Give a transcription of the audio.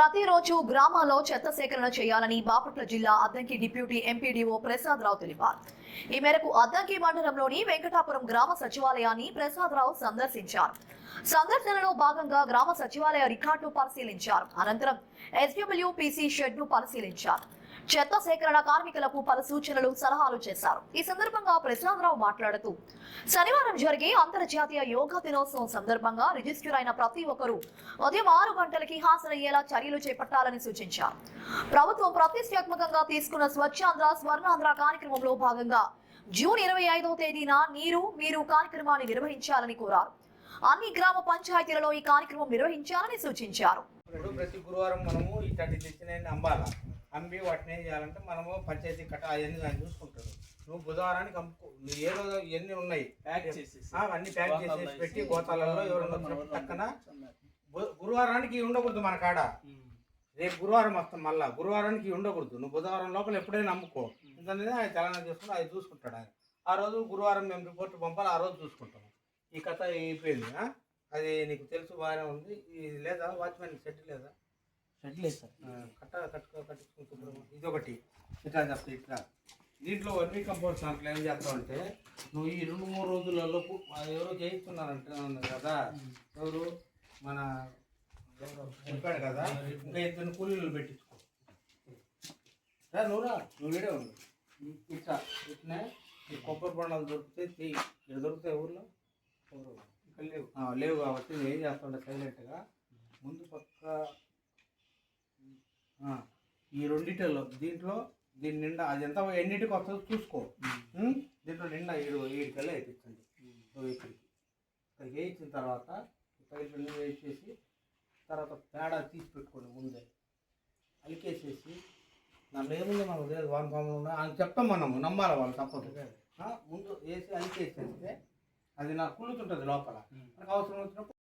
ప్రతిరోజు గ్రామాల్లో చెత్త సేకరణ చేయాలని బాపట్ల జిల్లా అద్దంకి డిప్యూటీ ఎంపీడీఓ ప్రసాద్ రావు తెలిపారు. ఈ మేరకు అద్దంకి మండలంలోని వెంకటాపురం గ్రామ సచివాలయాన్ని ప్రసాద్ రావు సందర్శించారు. సందర్శనలో భాగంగా గ్రామ సచివాలయ రికార్డును పరిశీలించారు. అనంతరం ఎస్డబ్ల్యూపీసీ షెడ్ను పరిశీలించారు. చెత్త సేకరణ కార్మికులకు పలు సూచనలు సలహాలు చేశారు. ఈ సందర్భంగా ప్రసాదరావు మాట్లాడుతూ శనివారం జరిగే అంతర్జాతీయ యోగా దినోత్సవం సందర్భంగా రిజిస్టర్ అయిన ప్రతి ఒక్కరూ ఉదయం ఆరు గంటలకి హాజరయ్యేలా చర్యలు చేపట్టాలని సూచించారు. ప్రభుత్వం ప్రతిష్టాత్మకంగా తీసుకున్న స్వచ్ఛాంధ్ర స్వర్ణాంధ్ర కార్యక్రమంలో భాగంగా జూన్ ఇరవై ఐదవ తేదీన నీరు మీరు కార్యక్రమాన్ని నిర్వహించాలని కోరారు. అన్ని గ్రామ పంచాయతీలలో ఈ కార్యక్రమం నిర్వహించాలని సూచించారు. ప్రతి గురువారం మనము ఇట్లాంటి తెచ్చినవి అమ్మి వాటిని ఏం చేయాలంటే మనము పంచాయతీ కట్ట అవన్నీ ఆయన చూసుకుంటాడు నువ్వు బుధవారానికి అమ్ముకో. నువ్వు ఏ రోజు ఎన్ని ఉన్నాయి? ప్యాక్ చేసేసి. ఆ, అన్ని ప్యాక్ చేసేసి పెట్టి గోతాలలో ఎవరైనా వచ్చినప్పుడు పక్కన గురువారానికి ఉండకూడదు మన కాడ. రేపు గురువారం వస్తాం మళ్ళా. గురువారానికి ఉండకూడదు. నువ్వు బుధవారం లోపల ఎప్పుడైనా అమ్ముకో. ఎందుకంటే ఆయన చలనా చేసుకుని అది చూసుకుంటాడు ఆయన. ఆ రోజు గురువారం మేము రిపోర్ట్ పంపాలి ఆ రోజు చూసుకుంటాము ఈ కథ అయిపోయింది? అది నీకు తెలుసు బాగానే ఉంది. ఇది లేదా వాచ్మెన్ సెట్ లేదా? షెడ్ లేదు సార్ కట్ట కట్టుకో కట్టుకుంటున్నాం ఇది ఒకటి ఇట్లా చెప్తా ఇట్లా. దీంట్లో వర్మీ కంపోస్ట్ దాంట్లో ఏం చేస్తామంటే నువ్వు ఈ రెండు మూడు రోజులలో ఎవరో ఆ ఎవరో కదా. ఎవరు? మన చెప్పాడు కదా. ఇంకా ఇద్దరు కూలీలు పెట్టించుకో. రా నువ్వురా నువ్వు వీడే ఉండు. ఇట్లా ఇట్లనే ఈ కొబ్బరి బొండాలు దొరికితే చెయ్యి ఇక్కడ దొరుకుతాయి ఊర్లో ఇంకా లేవు. లేవు కాబట్టి ఏం చేస్తుండే సైలెంట్గా ముందు పక్క ఆ, ఈ రెండిటిలో దీంట్లో దీని నిండా అది ఎంత ఎన్నిటికి వస్తుందో చూసుకో. ఉం? దీంట్లో నిండా ఏడు ఏడు కల్లా వేయించండి ఇక్కడికి. ఇక్కడికి వేయించిన తర్వాత పైపు వేసేసి తర్వాత పేడ తీసి పెట్టుకోండి ముందే. అలికేసేసి నన్ను ఏముంది మనం లేదు వాన్ ఫామ్లో ఉన్నా అని చెప్తాం మనము నమ్మాలి వాళ్ళు తప్పదు. ముందు వేసి అలికేసేస్తే అది నాకు కుళ్ళుతుంటుంది లోపల. మనకు అవసరం వచ్చినప్పుడు